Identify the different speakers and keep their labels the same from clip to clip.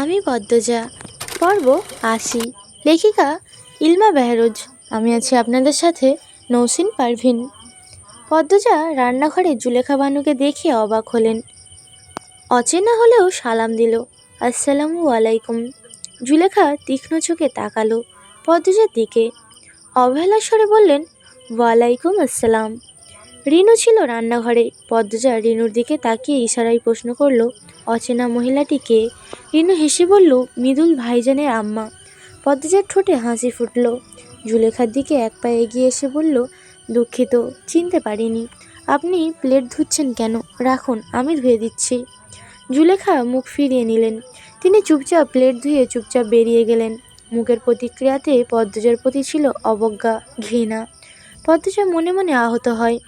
Speaker 1: আমি পদ্মজা পর্ব আশি। লেখিকা ইলমা বেহরোজ। আমি আছি আপনাদের সাথে নৌসিন পারভিন। পদ্মজা রান্নাঘরে জুলেখা বানুকে দেখে অবাক হলেন। অচেনা হলেও সালাম দিল। আসসালামু আলাইকুম। জুলেখা তীক্ষ্ণ চোখে তাকালো পদ্মজার দিকে। অবহেলার স্বরে বললেন, ওয়ালাইকুম আসসালাম। রিনু ছিল রান্নাঘরে। পদ্মজা রিনুর দিকে তাকিয়ে ইশারায় প্রশ্ন করল, অচেনা মহিলাটি কে? রিনু হেসে বলল, মৃদুল ভাইজানের আম্মা। পদ্মজার ঠোঁটে হাসি ফুটলো। জুলেখার দিকে এক পায়ে এগিয়ে এসে বলল, দুঃখিত, চিনতে পারিনি। আপনি প্লেট ধুচ্ছেন কেন? রাখুন, আমি ধুয়ে দিচ্ছি। জুলেখা মুখ ফিরিয়ে নিলেন। তিনি চুপচাপ প্লেট ধুয়ে চুপচাপ বেরিয়ে গেলেন। মুখের প্রতিক্রিয়াতে পদ্মজার প্রতি ছিল অবজ্ঞা, ঘৃণা। পদ্মজা মনে মনে আহত হয়।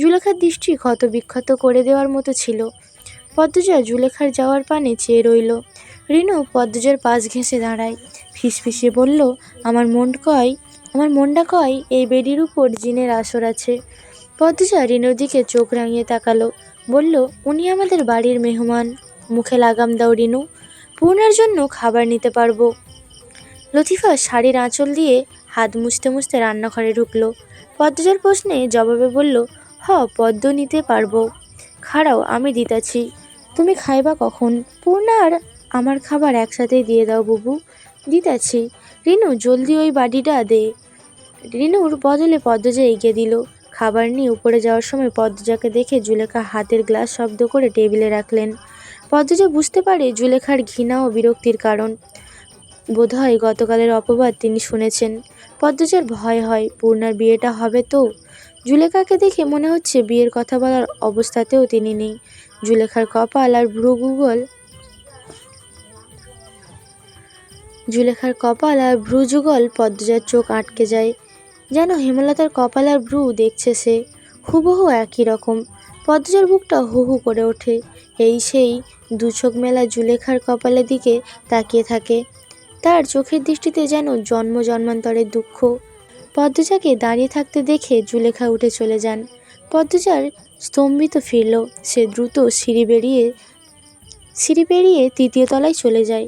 Speaker 1: জুলেখার দৃষ্টি ক্ষত বিক্ষত করে দেওয়ার মতো ছিল। পদ্মজা জুলেখার যাওয়ার পানে চেয়ে রইল। রিনু পদ্মজার পাশ ঘেঁষে দাঁড়ায়। ফিসফিসে বলল, আমার মন কয়, আমার মনটা কয়, এই বেডির উপর জিনের আসর আছে। পদ্মজা রিনুর দিকে চোখ রাঙিয়ে তাকালো। বলল, উনি আমাদের বাড়ির মেহমান। মুখে লাগাম দাও রিনু। পূর্ণার জন্য খাবার নিতে পারব। লতিফা শাড়ির আঁচল দিয়ে হাত মুছতে মুছতে রান্নাঘরে ঢুকলো। পদ্মজার প্রশ্নে জবাবে বলল হ পদ্ম নিতে পারব। খাড়াও, আমি দিতাছি। তুমি খাইবা কখন? পূর্ণা আর আমার খাবার একসাথেই দিয়ে দাও, বুবু। দিতাছি। রিনু, জলদি ওই বাড়িটা দে। রিনুর বদলে পদ্মজা এগিয়ে দিল। খাবার নিয়ে উপরে যাওয়ার সময় পদ্মজাকে দেখে জুলেখা হাতের গ্লাস শব্দ করে টেবিলে রাখলেন। পদ্মজা বুঝতে পারে জুলেখার ঘৃণা ও বিরক্তির কারণ। বোধহয় গতকালের অপবাদ তিনি শুনেছেন। পদ্মজার ভয় হয়, পূর্ণার বিয়েটা হবে তো? জুলেখাকে দেখে মনে হচ্ছে বিয়ের কথা বলার অবস্থাতেও তিনি নেই। জুলেখার কপাল আর ভ্রু গুগল জুলেখার কপাল আর ভ্রু যুগল পদ্মজার চোখ আটকে যায়। যেন হেমলতার কপাল আর ভ্রু দেখছে সে। হুবহু একই রকম। পদ্মজার বুকটা হু হু করে ওঠে। এই সেই দু চোখ মেলা জুলেখার কপালের দিকে তাকিয়ে থাকে। তার চোখের দৃষ্টিতে যেন জন্ম জন্মান্তরের দুঃখ। পদ্মজাকে দাঁড়িয়ে থাকতে দেখে জুলেখা উঠে চলে যান। পদ্মজার স্তম্ভিত ফিরল। সে দ্রুত সিঁড়ি বেরিয়ে, সিঁড়ি পেরিয়ে তৃতীয় তলায় চলে যায়।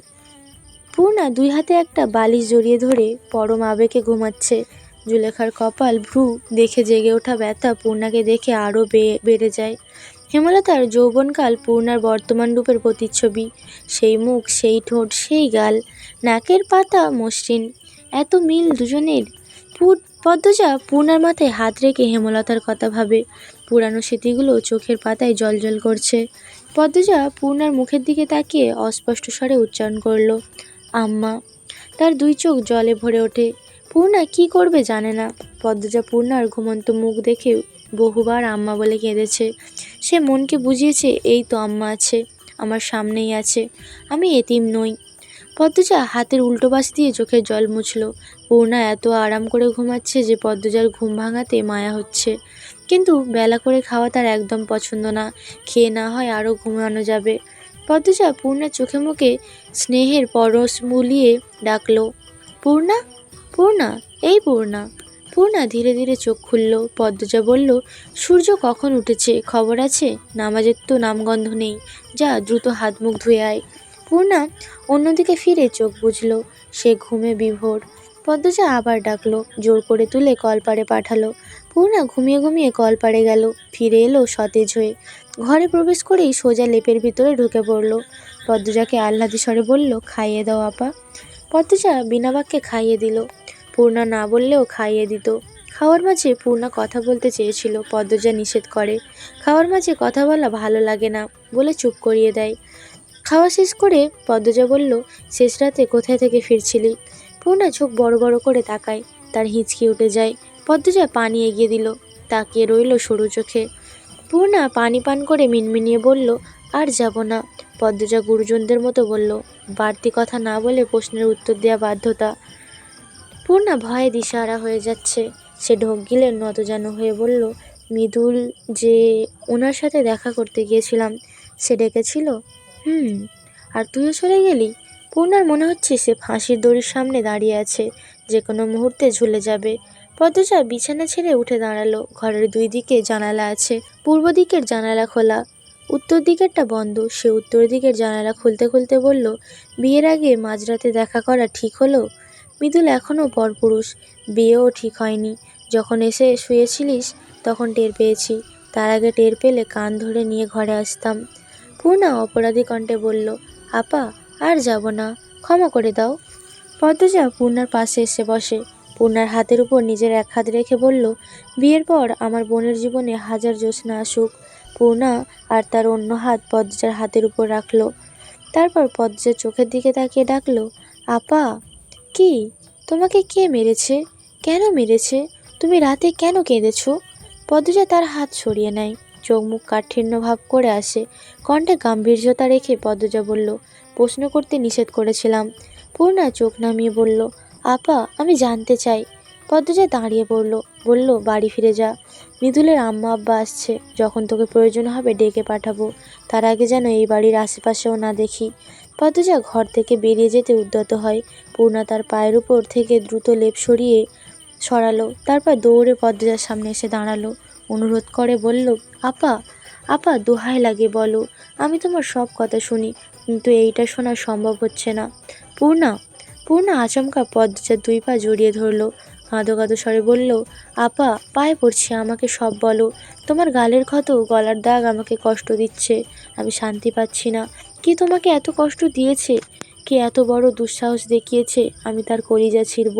Speaker 1: পূর্ণা দুই হাতে একটা বালিশ জড়িয়ে ধরে পরম আবেগে ঘুমাচ্ছে। জুলেখার কপাল ভ্রু দেখে জেগে ওঠা ব্যথা পূর্ণাকে দেখে আরও বেড়ে যায়। হেমলতার যৌবনকাল পূর্ণার বর্তমান রূপের প্রতিচ্ছবি। সেই মুখ, সেই ঠোঁট, সেই গাল, নাকের পাতা মসৃণ। এত মিল দুজনের পদ্মজা পূর্ণার মাথায় হাত রেখে হেমলতার কথা ভাবে। পুরানো স্মৃতিগুলো চোখের পাতায় জলজল করছে। পদ্মজা পূর্ণার মুখের দিকে তাকিয়ে অস্পষ্ট স্বরে উচ্চারণ করল, আম্মা, তার দুই চোখ জলে ভরে ওঠে। পূর্ণা কি করবে জানে না। পদ্মজা পূর্ণার ঘুমন্ত মুখ দেখে বহুবার আম্মা বলে কেঁদেছে, সে মনকে বুঝিয়েছে, এই তো আম্মা আছে, আমার সামনেই আছে, আমি এতিম নই। পদ্মজা হাতের উল্টো পাশ দিয়ে চোখের জল মুছল। পূর্ণা এত আরাম করে ঘুমাচ্ছে যে পদ্মজার ঘুম ভাঙাতে মায়া হচ্ছে। কিন্তু বেলা করে খাওয়া তার একদম পছন্দ না। খেয়ে না হয় আরও ঘুমানো যাবে। পদ্মজা পূর্ণার চোখে মুখে স্নেহের পরশ মুলিয়ে ডাকলো, পূর্ণা পূর্ণা, এই পূর্ণা। পূর্ণা ধীরে ধীরে চোখ খুলল। পদ্মজা বলল, সূর্য কখন উঠেছে? খবর আছে? নামাজের তো নামগন্ধ নেই। যা, দ্রুত হাত মুখ ধুয়ে আয়। পূর্ণা অন্যদিকে ফিরে চোখ বুঝল সে ঘুমে বিভোর। পদ্মজা আবার ডাকলো, জোর করে তুলে কলপাড়ে পাঠালো। পূর্ণা ঘুমিয়ে ঘুমিয়ে কলপাড়ে গেল, ফিরে এলো সতেজ হয়ে। ঘরে প্রবেশ করেই সোজা লেপের ভিতরে ঢুকে পড়ল। পদ্মজাকে আহ্লাদি স্বরে বলল, খাইয়ে দাও, আপা। পদ্মজা বিনা বাক্যে খাইয়ে দিল। পূর্ণা না বললেও খাইয়ে দিত। খাওয়ার মাঝে পূর্ণা কথা বলতে চেয়েছিল, পদ্মজা নিষেধ করে। খাওয়ার মাঝে কথা বলা ভালো লাগে না বলে চুপ করিয়ে দেয়। খাওয়া শেষ করে পদ্মজা বলল, শেষ রাতে কোথায় থেকে ফিরছিলি? পূর্ণা চোখ বড় বড় করে তাকায়। তার হিঁচকি উঠে যায়। পদ্মজা পানি এগিয়ে দিল। তাকিয়ে রইল সরু চোখে। পূর্ণা পানি পান করে মিনমিনিয়ে বলল, আর যাব না। পদ্মজা গুরুজনদের মতো বলল, বাড়তি কথা না বলে প্রশ্নের উত্তর দেওয়া বাধ্যতা। পূর্ণা ভয়ে দিশাহারা হয়ে যাচ্ছে। সে ঢোক গিলে নত যেন হয়ে বলল, মৃদুল, যে ওনার সাথে দেখা করতে গিয়েছিলাম, সে ডেকেছিল? হুম, আর তুইও চলে গেলি? পূর্ণার মনে হচ্ছে সে ফাঁসির দড়ির সামনে দাঁড়িয়ে আছে, যে কোনো মুহূর্তে ঝুলে যাবে। পদ্মজা বিছানা ছেড়ে উঠে দাঁড়াল, ঘরের দুই দিকে জানালা আছে, পূর্ব দিকের জানালা খোলা। উত্তর দিকেরটা বন্ধ, সে উত্তর দিকের জানালা খুলতে খুলতে বলল, বিয়ের আগে মাঝরাতে দেখা করা ঠিক হলো? মৃদুল এখনও পরপুরুষ, বিয়েও ঠিক হয়নি। যখন এসে শুয়েছিলিস, তখন টের পেয়েছি। তার আগে টের পেলে কান ধরে নিয়ে ঘরে আসতাম। পূর্ণা অপরাধী কণ্ঠে বলল, আপা, আর যাব না। ক্ষমা করে দাও। পদ্মজা পূর্ণার পাশে এসে বসে। পূর্ণার হাতের উপর নিজের এক হাত রেখে বলল, বিয়ের পর আমার বোনের জীবনে হাজার জ্যোৎস্না আসুক। পূর্ণা আর তার অন্য হাত পদ্মজার হাতের উপর রাখল। তারপর পদ্মজার চোখের দিকে তাকিয়ে ডাকলো, আপা, কি? তোমাকে কে মেরেছে? কেন মেরেছে? তুমি রাতে কেন কেঁদেছো? পদ্মজা তার হাত সরিয়ে নেয়। চোখ মুখ কাঠিন্য ভাব করে আসে। কণ্ঠে গাম্ভীর্যতা রেখে পদ্মজা বলল, প্রশ্ন করতে নিষেধ করেছিলাম। পূর্ণা চোখ নামিয়ে বলল, আপা, আমি জানতে চাই। পদ্মজা দাঁড়িয়ে পড়ল বলল, বাড়ি ফিরে যা। মৃদুলের আম্মা আব্বা আসছে। যখন তোকে প্রয়োজন হবে ডেকে পাঠাবো। তার আগে যেন এই বাড়ির আশেপাশেও না দেখি। পদ্মজা ঘর থেকে বেরিয়ে যেতে উদ্যত হয়। পূর্ণা তার পায়ের উপর থেকে দ্রুত লেপ সরিয়ে সরালো। তারপর দৌড়ে পদ্মজার সামনে এসে দাঁড়াল। অনুরোধ করে বলল, আপা আপা, দোহাই লাগে বলো। আমি তোমার সব কথা শুনি, কিন্তু এইটা শোনা সম্ভব হচ্ছে না। পূর্ণা পূর্ণা আচমকা পদ্মজার দুই পা জড়িয়ে ধরলো। কাঁদো কাঁদো স্বরে বলল, আপা, পায়ে পড়ছি, আমাকে সব বলো। তোমার গালের ক্ষত গলার দাগ আমাকে কষ্ট দিচ্ছে, আমি শান্তি পাচ্ছি না। কি তোমাকে এত কষ্ট দিয়েছে? কে এত বড় দুঃসাহস দেখিয়েছে? আমি তার কলিজা ছিঁড়ব।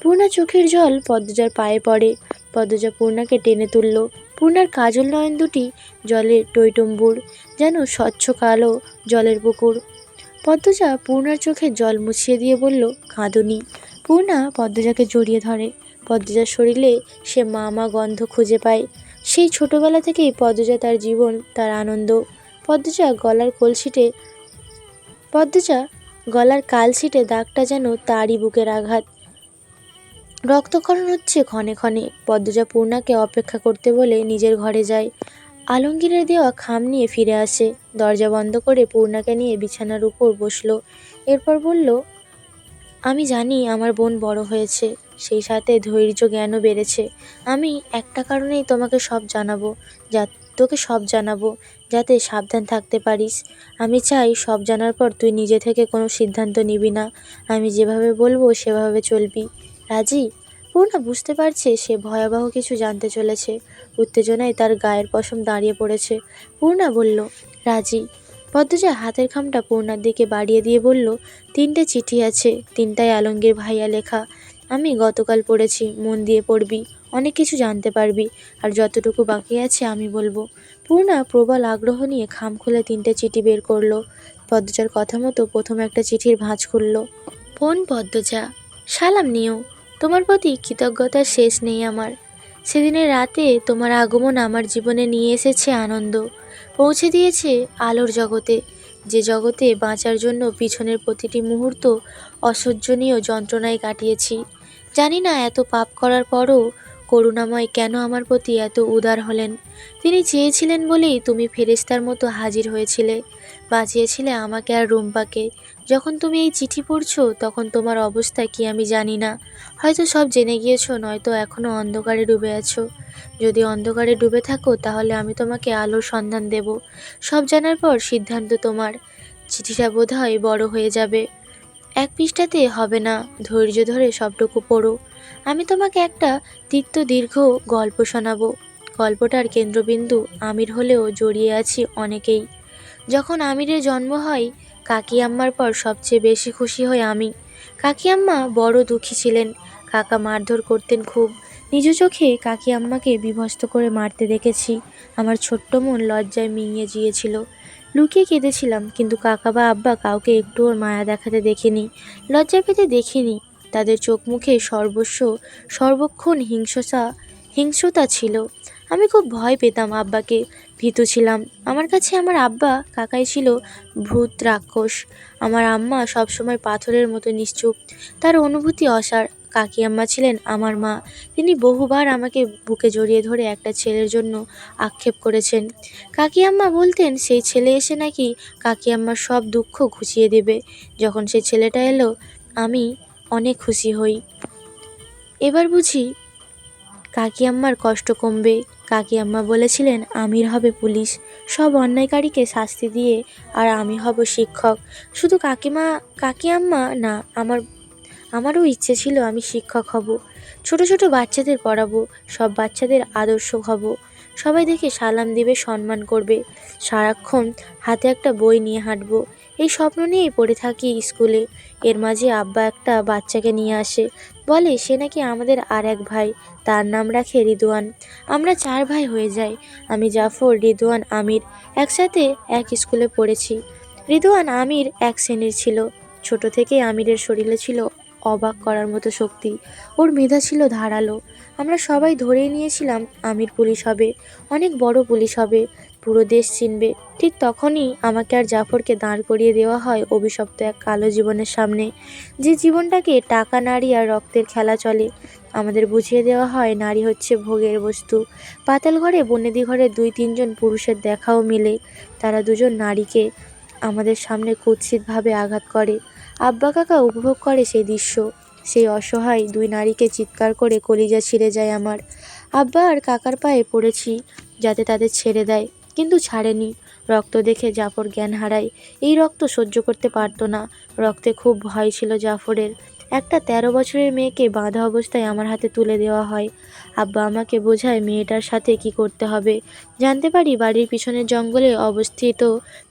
Speaker 1: পূর্ণা চোখের জল পদ্মজার পায়ে পড়ে। পদ্মজা পূর্ণাকে টেনে তুলল। পূর্ণার কাজল নয়ন দুটি জলে টইটম্বুর যেন স্বচ্ছ কালো জলের পুকুর। পদ্মজা পূর্ণার চোখে জল মুছিয়ে দিয়ে বলল, কাঁদুনি। পূর্ণা পদ্মজাকে জড়িয়ে ধরে। পদ্মজার শরীরে সে মা মা গন্ধ খুঁজে পায়। সেই ছোটবেলা থেকেই পদ্মজা তার জীবন, তার আনন্দ। পদ্মজা গলার কলসিটে পদ্মজা গলার কালছিটে দাগটা যেন তারই বুকের আঘাত। রক্তক্ষরণ হচ্ছে ক্ষণে ক্ষণে। পদ্মজা পূর্ণাকে অপেক্ষা করতে বলে নিজের ঘরে যায়। আলমগীরের দেওয়া খাম নিয়ে ফিরে আসে। দরজা বন্ধ করে পূর্ণাকে নিয়ে বিছানার উপর বসল। এরপর বলল, আমি জানি আমার বোন বড় হয়েছে। সেই সাথে ধৈর্য জ্ঞানও বেড়েছে। আমি একটা কারণেই তোমাকে সব জানাব, যা তোকে সব জানাব, যাতে সাবধান থাকতে পারিস। আমি চাই সব জানার পর তুই নিজে থেকে কোনো সিদ্ধান্ত নিবি না। আমি যেভাবে বলব সেভাবে চলবি। রাজি? পূর্ণা বুঝতে পারছে সে ভয়াবহ কিছু জানতে চলেছে। উত্তেজনায় তার গায়ের পশম দাঁড়িয়ে পড়েছে। পূর্ণা বলল, রাজি। পদ্মজা হাতের খামটা পূর্ণার দিকে বাড়িয়ে দিয়ে বলল, তিনটে চিঠি আছে তিনটায় আলমগীর ভাইয়া লেখা। আমি গতকাল পড়েছি, মন দিয়ে পড়বি, অনেক কিছু জানতে পারবি, আর যতটুকু বাকি আছে আমি বলব। পূর্ণা প্রবল আগ্রহ নিয়ে খাম খুলে তিনটে চিঠি বের করল। পদ্মজার কথা মতো প্রথম একটা চিঠির ভাঁজ খুললো। বোন পদ্মজা, সালাম নিও। তোমার প্রতি কৃতজ্ঞতার শেষ নেই আমার। সেদিনের রাতে তোমার আগমন আমার জীবনে নিয়ে এসেছে আনন্দ। পৌঁছে দিয়েছে আলোর জগতে, যে জগতে বাঁচার জন্য পিছনের প্রতিটি মুহূর্ত অসহ্যনীয় যন্ত্রণায় কাটিয়েছি। জানি না এত পাপ করার পরও করুণাময় কেন আমার প্রতি এত উদার হলেন? তিনি চেয়েছিলেন বলেই তুমি ফেরেস্তার মতো হাজির হয়েছিলে। বাঁচিয়েছিলে আমাকে আর রুম্পাকে। যখন তুমি এই চিঠি পড়ছো, তখন তোমার অবস্থা কি আমি জানি না। হয়তো সব জেনে গিয়েছো, নয়তো এখনও অন্ধকারে ডুবে আছো। যদি অন্ধকারে ডুবে থাকো, তাহলে আমি তোমাকে আলোর সন্ধান দেব। সব জানার পর সিদ্ধান্ত তোমার। চিঠিটা বোধ হয় বড় হয়ে যাবে। এক পৃষ্ঠাতে হবে না, ধৈর্য ধরে সবটুকু পড়ো। আমি তোমাকে একটা তিক্ত দীর্ঘ গল্প শোনাবো। গল্পটার কেন্দ্রবিন্দু আমির হলেও জড়িয়ে আছি অনেকেই। যখন আমিরের জন্ম হয়, কাকি আম্মার পর সবচেয়ে বেশি খুশি হই আমি। কাকি আম্মা বড় দুঃখী ছিলেন। কাকা মারধর করতেন খুব। নিজ চোখে কাকি আম্মাকে বিভস্ত করে মারতে দেখেছি। আমার ছোট্ট মন লজ্জায় মিঙিয়ে গিয়েছিল লুকিয়ে কেঁদেছিলাম, কিন্তু কাকা বা আব্বা কাউকে একটু ওর মায়া দেখাতে দেখিনি। লজ্জা পেতে দেখিনি। তাদের চোখ মুখে সর্বস্ব, সর্বক্ষণ হিংসতা, হিংস্রতা ছিল। আমি খুব ভয় পেতাম আব্বাকে। ভীতু ছিলাম। আমার কাছে আমার আব্বা কাকাই ছিল ভূত, রাক্ষস। আমার আম্মা সবসময় পাথরের মতো নিশ্চুপ। তার অনুভূতি অসার। কাকি আম্মা ছিলেন আমার মা। তিনি বহুবার আমাকে বুকে জড়িয়ে ধরে একটা ছেলের জন্য আক্ষেপ করেছেন। কাকি আম্মা বলতেন, সেই ছেলে এসে নাকি কাকি আম্মার সব দুঃখ ঘুচিয়ে দেবে। যখন সেই ছেলেটা এলো, আমি অনেক খুশি হই। এবার বুঝি, কাকি আম্মার কষ্ট কমবে। কাকি আম্মা বলেছিলেন, আমির হবে পুলিশ। সব অন্যায়কারীকে শাস্তি দিয়ে আর আমি হব শিক্ষক। শুধু কাকিমা, কাকি আম্মা না, আমার, আমারও ইচ্ছে ছিল আমি শিক্ষক হব। ছোট ছোট বাচ্চাদের পড়াবো, সব বাচ্চাদের আদর্শ হব। সবাই দেখে সালাম দিবে, সম্মান করবে। সারাক্ষণ হাতে একটা বই নিয়ে হাঁটবো। এই স্বপ্ন নিয়েই পড়ে থাকি স্কুলে। এর মাঝে আব্বা একটা বাচ্চাকে নিয়ে আসে। বলে, সে নাকি আমাদের আর এক ভাই। তার নাম রাখে রিদওয়ান আমরা চার ভাই হয়ে যাই। আমি জাফর রিদওয়ান আমির। একসাথে এক স্কুলে পড়েছি। রিদওয়ান আমির এক শ্রেণির ছিল। ছোট থেকে আমিরের শরীরে ছিল অবাক করার মতো শক্তি। ওর মেধা ছিল ধারালো। আমরা সবাই ধরেই নিয়েছিলাম আমির পুলিশ হবে, অনেক বড় পুলিশ হবে, পুরো দেশ চিনবে। ঠিক তখনই আমাকে আর জাফরকে দাঁড় করিয়ে দেওয়া হয় অভিশপ্ত এক কালো জীবনের সামনে। যে জীবনটাকে টাকা, নারী আর রক্তের খেলা চলে, আমাদের বুঝিয়ে দেওয়া হয় নারী হচ্ছে ভোগের বস্তু। পাতাল ঘরে বনেদি ঘরে দুই, তিনজন পুরুষের দেখাও মিলে। তারা দুজন নারীকে আমাদের সামনে কুৎসিতভাবে আঘাত করে। আব্বা কাকা উপভোগ করে সেই দৃশ্য। সেই অসহায় দুই নারীকে চিৎকার করে কলিজা ছিঁড়ে যায় আমার। আব্বা আর কাকার পায়ে পড়েছি যাতে তাদের ছেড়ে দেয়, কিন্তু ছাড়েনি। রক্ত দেখে জাফর জ্ঞান হারায়। এই রক্ত সহ্য করতে পারতো না। রক্তে খুব ভয় ছিল জাফরের। একটা তেরো বছরের মেয়েকে বাঁধা অবস্থায় আমার হাতে তুলে দেওয়া হয়। আব্বা আমাকে বোঝায় মেয়েটার সাথে কি করতে হবে। জানতে পারি বাড়ির পিছনের জঙ্গলে অবস্থিত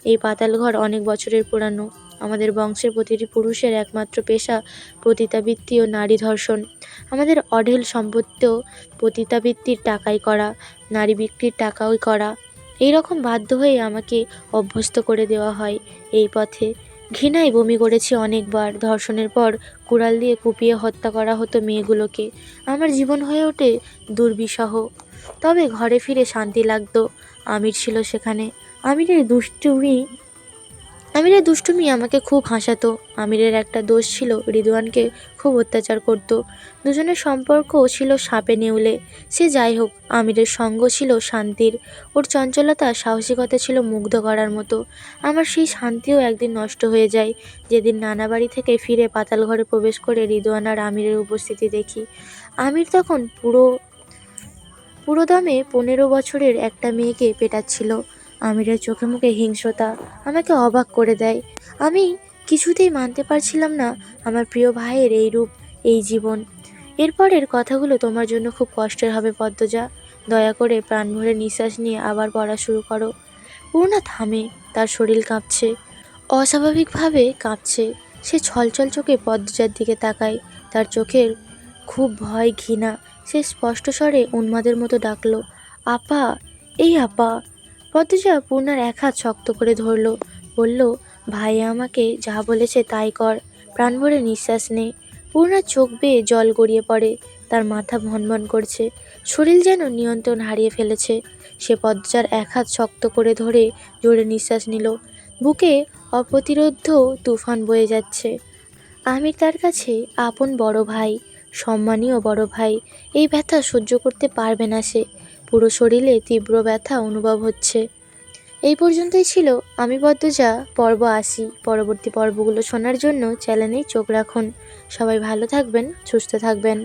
Speaker 1: এই পাতালঘর অনেক বছরের পুরানো। আমাদের বংশের প্রতিটি পুরুষের একমাত্র পেশা পতিতাবৃত্তি ও নারী ধর্ষণ। আমাদের অঢেল সম্পত্তিও পতিতাবৃত্তির টাকাই করা, নারী বিক্রির টাকাও করা। এই রকম বাধ্য হয়ে আমাকে অভ্যস্ত করে দেওয়া হয় এই পথে। ঘৃণায় বমি করেছি অনেকবার। ধর্ষণের পর কুড়াল দিয়ে কুপিয়ে হত্যা করা হতো মেয়েগুলোকে। আমার জীবন হয়ে ওঠে দুর্বিষহ। তবে ঘরে ফিরে শান্তি লাগতো। আমির ছিল সেখানে। আমিরের দুষ্টুমি আমিরের দুষ্টুমি আমাকে খুব হাসাতো। আমিরের একটা দোষ ছিল, রিদওয়ানকে খুব অত্যাচার করত। দুজনের সম্পর্ক ছিল সাপে নেউলে। সে যাই হোক, আমিরের সঙ্গ ছিল শান্তির। ওর চঞ্চলতা, সাহসিকতা ছিল মুগ্ধ করার মতো। আমার সেই শান্তিও একদিন নষ্ট হয়ে যায়। যেদিন নানা বাড়ি থেকে ফিরে পাতাল ঘরে প্রবেশ করে রিদওয়ান আর আমিরের উপস্থিতি দেখি। আমির তখন পুরো, পুরোদমে পনেরো বছরের একটা মেয়েকে পেটাচ্ছিল। আমিরের চোখে মুখে হিংস্রতা আমাকে অবাক করে দেয়। আমি কিছুতেই মানতে পারছিলাম না আমার প্রিয় ভাইয়ের এই রূপ, এই জীবন। এরপরের কথাগুলো তোমার জন্য খুব কষ্টের হবে পদ্মজা। দয়া করে প্রাণ ভরে নিঃশ্বাস নিয়ে আবার পড়া শুরু করো। পূর্ণা থামে, তার শরীর কাঁপছে। অস্বাভাবিকভাবে কাঁপছে। সে ছলছল চোখে পদ্মজার দিকে তাকায়। তার চোখের খুব ভয় ঘৃণা। সে স্পষ্ট স্বরে উন্মাদের মতো ডাকলো, আপা, এই আপা। পদ্মজা পূর্ণার এক হাত শক্ত করে ধরলো, বলল, ভাই আমাকে যা বলেছে তাই কর, প্রাণ ভরে নিঃশ্বাস নে। পূর্ণার চোখ বেয়ে জল গড়িয়ে পড়ে, তার মাথা ভনভন করছে, শরীর যেন নিয়ন্ত্রণ হারিয়ে ফেলেছে। সে পদ্মজার এক হাত শক্ত করে ধরে জোরে নিঃশ্বাস নিল। বুকে অপ্রতিরোধ্য তুফান বয়ে যাচ্ছে। আমির তার কাছে আপন বড় ভাই, সম্মানীয় বড় ভাই, এই ব্যথা সহ্য করতে পারবে না সে। পুরো শরীরে তীব্র ব্যথা অনুভব হচ্ছে। এই পর্যন্তই ছিল আমি পদ্মজা পর্ব আসি। পরবর্তী পর্বগুলো শোনার জন্য চ্যানেলেই চোখ রাখুন। সবাই ভালো থাকবেন, সুস্থ থাকবেন।